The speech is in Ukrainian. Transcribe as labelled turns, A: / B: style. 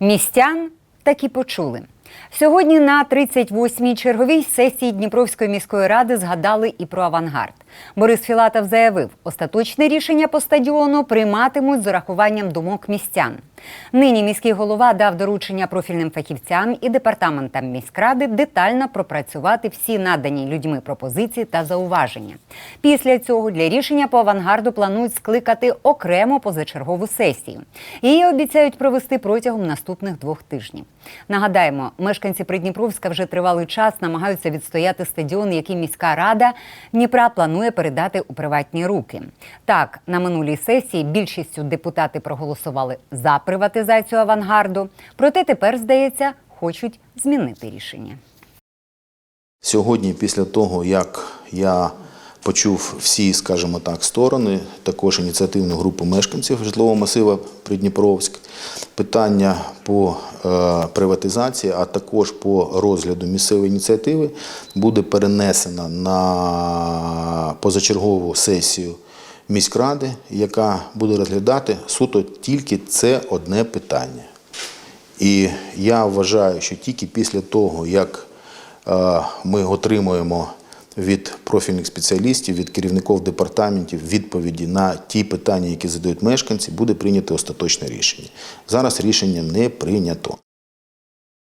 A: Містян так і почули. Сьогодні на 38-й черговій сесії Дніпровської міської ради згадали і про авангард. Борис Філатов заявив, остаточне рішення по стадіону прийматимуть з урахуванням думок містян. Нині міський голова дав доручення профільним фахівцям і департаментам міськради детально пропрацювати всі надані людьми пропозиції та зауваження. Після цього для рішення по авангарду планують скликати окремо позачергову сесію. Її обіцяють провести протягом наступних двох тижнів. Нагадаємо, мешканці Придніпровська вже тривалий час намагаються відстояти стадіон, який міська рада Дніпра планує передати у приватні руки. Так, на минулій сесії більшістю депутати проголосували за приватизацію авангарду. Проте тепер, здається, хочуть змінити рішення.
B: Сьогодні, після того, як я почув всі, скажімо так, сторони, також ініціативну групу мешканців житлового масива Придніпровськ, питання по е, приватизації, а також по розгляду місцевої ініціативи буде перенесено на позачергову сесію міськради, яка буде розглядати суто тільки це одне питання. І я вважаю, що тільки після того, як е, ми отримуємо від профільних спеціалістів, від керівників департаментів відповіді на ті питання, які задають мешканці, буде прийнято остаточне рішення. Зараз рішення не прийнято.